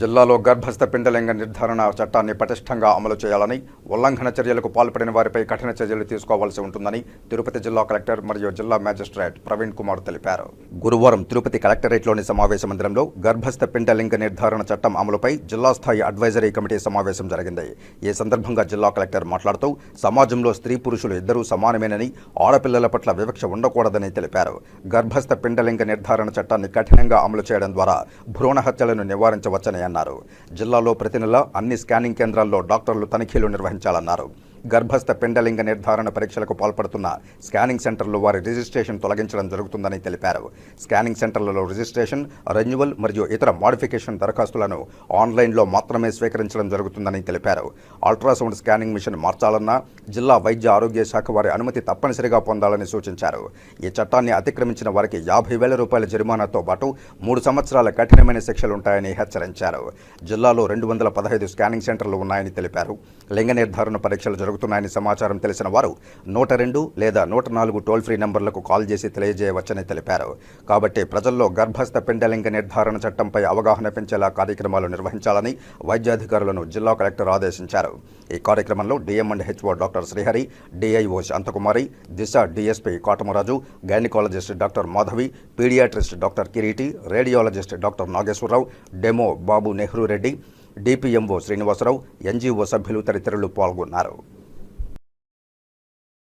జిల్లాలో గర్భస్థ పిండలింగ నిర్ధారణ చట్టాన్ని పటిష్టంగా అమలు చేయాలని ఉల్లంఘన చర్యలకు పాల్పడిన వారిపై కఠిన చర్యలు తీసుకోవాల్సి ఉంటుందని తిరుపతి జిల్లా కలెక్టర్ మరియు జిల్లా మేజిస్ట్రేట్ ప్రవీణ్ కుమార్ తెలిపారు. గురువారం తిరుపతి కలెక్టరేట్లోని సమావేశ మందిరంలో గర్భస్థ పిండలింగ నిర్ధారణ చట్టం అమలుపై జిల్లా స్థాయి అడ్వైజరీ కమిటీ సమావేశం జరిగింది. ఈ సందర్భంగా జిల్లా కలెక్టర్ మాట్లాడుతూ సమాజంలో స్త్రీ పురుషులు ఇద్దరూ సమానమేనని ఆడపిల్లల పట్ల వివక్ష ఉండకూడదని తెలిపారు. గర్భస్థ పిండలింగ నిర్ధారణ చట్టాన్ని కఠినంగా అమలు చేయడం ద్వారా భ్రూణ హత్యలను నివారించవచ్చని అన్నారు. జిల్లాలో ప్రతి నెల అన్ని స్కానింగ్ కేంద్రాల్లో డాక్టర్లు తనిఖీలు నిర్వహించాలన్నారు. గర్భస్థ పిండలింగ నిర్ధారణ పరీక్షలకు పాల్పడుతున్న స్కానింగ్ సెంటర్లు వారి రిజిస్ట్రేషన్ తొలగించడం జరుగుతుందని తెలిపారు. స్కానింగ్ సెంటర్లలో రిజిస్ట్రేషన్ రెన్యువల్ మరియు ఇతర మాడిఫికేషన్ దరఖాస్తులను ఆన్లైన్లో మాత్రమే స్వీకరించడం జరుగుతుందని తెలిపారు. అల్ట్రాసౌండ్ స్కానింగ్ మిషన్ మార్చాలన్నా జిల్లా వైద్య ఆరోగ్య శాఖ వారి అనుమతి తప్పనిసరిగా పొందాలని సూచించారు. ఈ చట్టాన్ని అతిక్రమించిన వారికి యాభై వేల రూపాయల జరిమానాతో పాటు మూడు సంవత్సరాల కఠినమైన శిక్షలుంటాయని హెచ్చరించారు. జిల్లాలో రెండు వందల పదహైదు స్కానింగ్ సెంటర్లు ఉన్నాయని తెలిపారు. లింగ నిర్ధారణ పరీక్షలు జరుగుతున్నాయని సమాచారం తెలిసిన వారు నూట రెండు లేదా నూట నాలుగు టోల్ ఫ్రీ నెంబర్లకు కాల్ చేసి తెలియజేయవచ్చని తెలిపారు. కాబట్టి ప్రజల్లో గర్భస్థ పిండలింగ నిర్ధారణ చట్టంపై అవగాహన పెంచేలా కార్యక్రమాలు నిర్వహించాలని వైద్యాధికారులను జిల్లా కలెక్టర్ ఆదేశించారు. ఈ కార్యక్రమంలో DM and HO doctor Srihari DIO Shanthakumari Disha DSP Katamaraju gynaecologist doctor Madhavi pediatrist doctor Kireeti radiologist doctor Nageswararao demo Babu Nehru Reddy DPMO Srinivasarao NGO సభ్యులు తదితరులు పాల్గొన్నారు.